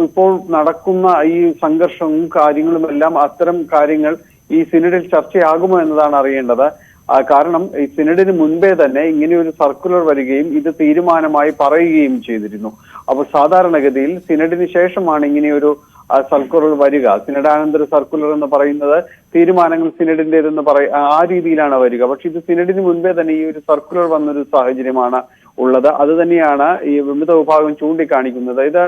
S9: ഇപ്പോൾ നടക്കുന്ന ഈ സംഘർഷവും കാര്യങ്ങളും എല്ലാം അത്തരം കാര്യങ്ങൾ ഈ സിനഡിൽ ചർച്ചയാകുമോ എന്നതാണ് അറിയേണ്ടത്. കാരണം ഈ സിനഡിന് മുൻപേ തന്നെ ഇങ്ങനെ ഒരു സർക്കുലർ വരികയും ഇത് തീരുമാനമായി പറയുകയും ചെയ്തിരുന്നു. അപ്പോൾ സാധാരണഗതിയിൽ സിനഡിന് ശേഷമാണ് ഇങ്ങനെയൊരു സർക്കുലർ വരിക. സിനഡാനന്തര സർക്കുലർ എന്ന് പറയുന്നത് തീരുമാനങ്ങൾ സിനഡിന്റേതെന്ന് പറയ ആ രീതിയിലാണ് വരിക. പക്ഷെ ഇത് സിനഡിന് മുൻപേ തന്നെ ഈ ഒരു സർക്കുലർ വന്നൊരു സാഹചര്യമാണ് ഉള്ളത്. അത് തന്നെയാണ് ഈ വിമത വിഭാഗം ചൂണ്ടിക്കാണിക്കുന്നത്. ഇത്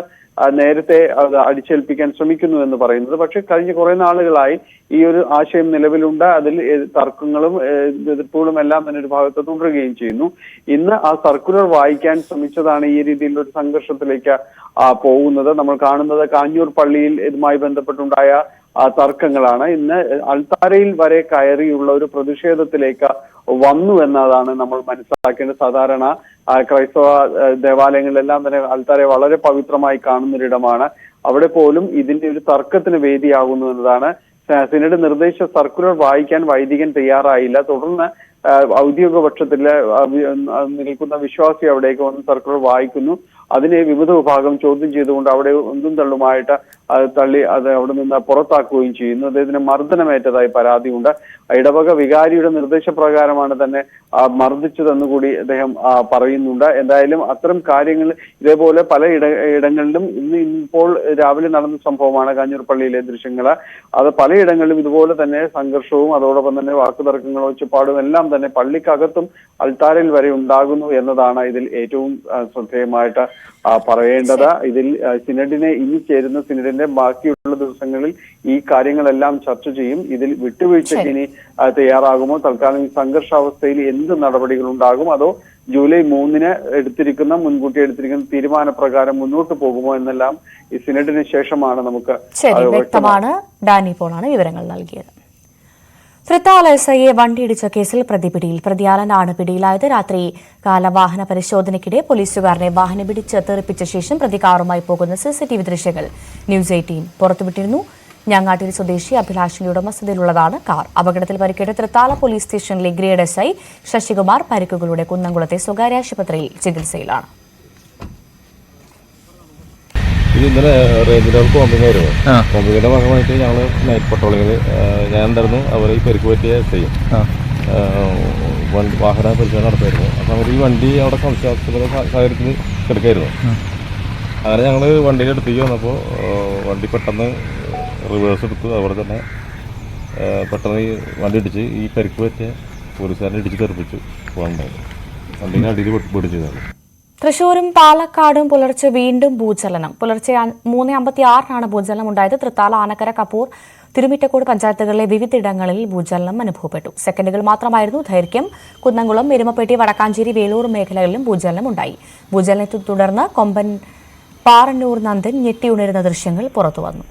S9: നേരത്തെ അത് അടിച്ചേൽപ്പിക്കാൻ ശ്രമിക്കുന്നു എന്ന് പറയുന്നത്. പക്ഷെ കഴിഞ്ഞ കുറെ നാളുകളായി ഈ ഒരു ആശയം നിലവിലുണ്ട്. അതിൽ തർക്കങ്ങളും എതിർപ്പുകളും എല്ലാം തന്നെ ഒരു ഭാഗത്ത് തുടരുകയും ചെയ്യുന്നു. ഇന്ന് ആ സർക്കുലർ വായിക്കാൻ ശ്രമിച്ചതാണ് ഈ രീതിയിൽ ഒരു സംഘർഷത്തിലേക്ക് പോകുന്നത്. നമ്മൾ കാണുന്നത് കാഞ്ഞൂർ പള്ളിയിൽ ഇതുമായി ബന്ധപ്പെട്ടുണ്ടായ തർക്കങ്ങളാണ്. ഇന്ന് അൾത്താരയിൽ വരെ കയറിയുള്ള ഒരു പ്രതിഷേധത്തിലേക്ക് വന്നു എന്നതാണ് നമ്മൾ മനസ്സിലാക്കേണ്ടത് സാധാരണ ക്രൈസ്തവ ദേവാലയങ്ങളിലെല്ലാം തന്നെ ആൾക്കാരെ വളരെ പവിത്രമായി കാണുന്നൊരിടമാണ്. അവിടെ പോലും ഇതിന്റെ ഒരു തർക്കത്തിന് വേദിയാകുന്നു എന്നതാണ് സിനഡ് നിർദ്ദേശ സർക്കുലർ വായിക്കാൻ വൈദികൻ തയ്യാറായില്ല. തുടർന്ന് ഔദ്യോഗിക പക്ഷത്തിലെ നിൽക്കുന്ന വിശ്വാസി അവിടേക്ക് വന്ന് സർക്കുലർ വായിക്കുന്നു. അതിനെ വിവിധ വിഭാഗം ചോദ്യം ചെയ്തുകൊണ്ട് അവിടെ ഒന്നും തള്ളുമായിട്ട് അത് തള്ളി അത് അവിടെ നിന്ന് പുറത്താക്കുകയും ചെയ്യുന്നു. അദ്ദേഹത്തിന് മർദ്ദനമേറ്റതായി പരാതിയുണ്ട്. ഇടവക വികാരിയുടെ നിർദ്ദേശപ്രകാരമാണ് തന്നെ മർദ്ദിച്ചതെന്ന് കൂടി അദ്ദേഹം പറയുന്നുണ്ട്. എന്തായാലും അത്തരം കാര്യങ്ങൾ ഇതേപോലെ പല ഇട ഇടങ്ങളിലും ഇന്ന് ഇപ്പോൾ രാവിലെ നടന്ന സംഭവമാണ് കാഞ്ഞൂർപ്പള്ളിയിലെ ദൃശ്യങ്ങൾ അത് പലയിടങ്ങളിലും ഇതുപോലെ തന്നെ സംഘർഷവും അതോടൊപ്പം തന്നെ വാക്കുതർക്കങ്ങളും ഒച്ചപ്പാടും എല്ലാം തന്നെ പള്ളിക്കകത്തും അൾത്താരയിൽ വരെ ഉണ്ടാകുന്നു എന്നതാണ് ഇതിൽ ഏറ്റവും ശ്രദ്ധേയമായിട്ട് പറയേണ്ടത് ഇതിൽ സിനഡിനെ ഇനി ചേരുന്ന സിനഡിന്റെ ബാക്കിയുള്ള ദിവസങ്ങളിൽ ഈ കാര്യങ്ങളെല്ലാം ചർച്ച ചെയ്യും. ഇതിൽ വിട്ടുവീഴ്ചയ്ക്ക് ഇനി തയ്യാറാകുമോ? തൽക്കാലം ഈ സംഘർഷാവസ്ഥയിൽ എന്ത് നടപടികൾ ഉണ്ടാകും അതോ ജൂലൈ മൂന്നിന് എടുത്തിരിക്കുന്ന മുൻകൂട്ടി എടുത്തിരിക്കുന്ന തീരുമാനപ്രകാരം മുന്നോട്ട് പോകുമോ എന്നെല്ലാം ഈ സിനഡിന് ശേഷമാണ് നമുക്ക്
S2: വ്യക്തമാണ്. ഡാനി പോളാണ് വിവരങ്ങൾ നൽകിയത്. തൃത്താല എസ് ഐയെ വണ്ടിയിടിച്ച കേസിൽ പ്രതി പിടിയിൽ. പ്രതിയാലനാണ് പിടിയിലായത്. രാത്രി കാലവാഹന പരിശോധനയ്ക്കിടെ പോലീസുകാരനെ വാഹനം പിടിച്ച് തെറിപ്പിച്ച ശേഷം പ്രതി കാറുമായി പോകുന്ന സിസിടിവി ദൃശ്യങ്ങൾ ന്യൂസ് എയ്റ്റീൻ പുറത്തുവിട്ടിരുന്നു. ഞങ്ങാട്ടിരി സ്വദേശി അഭിലാഷിന്റെ ഉടമസ്ഥതയിലുള്ളതാണ് കാർ. അപകടത്തിൽ പരിക്കേറ്റ തൃത്താല പോലീസ് സ്റ്റേഷനിലെ ഗ്രേഡ് എസ് ഐ ശശികുമാർ പരിക്കുകളുടെ കുന്നംകുളത്തെ സ്വകാര്യ ആശുപത്രിയിൽ ചികിത്സയിലാണ്
S10: ഇത് ഇന്നലെ റേഞ്ചിൽ കോമ്പിങ് വരുമോ കോമ്പിങ്ങിന്റെ ഭാഗമായിട്ട് ഞങ്ങൾ നൈറ്റ് പട്രോളിങ്ങിൽ ഞാൻ ഉണ്ടായിരുന്നു അവർ ഈ പരിക്ക് പറ്റിയ ചെയ്യും. വണ്ടി വാഹന പരിശോധന നടത്തായിരുന്നു. അപ്പം അവർ ഈ വണ്ടി അവിടെ സംശയാസ്പദ സാഹചര്യത്തിൽ കിടക്കായിരുന്നു. അങ്ങനെ ഞങ്ങൾ വണ്ടിയുടെ അടുത്തേക്ക് വന്നപ്പോൾ വണ്ടി പെട്ടെന്ന് റിവേഴ്സ് എടുത്തു അവിടെ തന്നെ പെട്ടെന്ന് ഈ വണ്ടി ഇടിച്ച് ഈ പരിക്ക് പറ്റിയ പോലീസുകാരനെ ഇടിച്ച് തെറിപ്പിച്ചു. പോകാനുണ്ടായി വണ്ടീന്റെ അടിയിൽ പിടിച്ചതാണ്
S2: തൃശൂരും പാലക്കാടും പുലർച്ചെ വീണ്ടും ഭൂചലനം. പുലർച്ചെ മൂന്ന് അമ്പത്തി ആറിനാണ് ഭൂചലനം ഉണ്ടായത്. തൃത്താല ആനക്കര കപ്പൂർ തിരുമിറ്റക്കോട് പഞ്ചായത്തുകളിലെ വിവിധയിടങ്ങളിൽ ഭൂചലനം അനുഭവപ്പെട്ടു. സെക്കൻഡുകൾ മാത്രമായിരുന്നു ദൈർഘ്യം. കുന്നംകുളം എരുമപ്പെട്ടി വടക്കാഞ്ചേരി വേലൂർ മേഖലകളിലും ഭൂചലനം ഉണ്ടായി. ഭൂചലനത്തെ തുടർന്ന് കൊമ്പൻ പാറന്നൂർ നന്ദൻ ഞെട്ടിയുണരുന്ന ദൃശ്യങ്ങൾ പുറത്തുവന്നു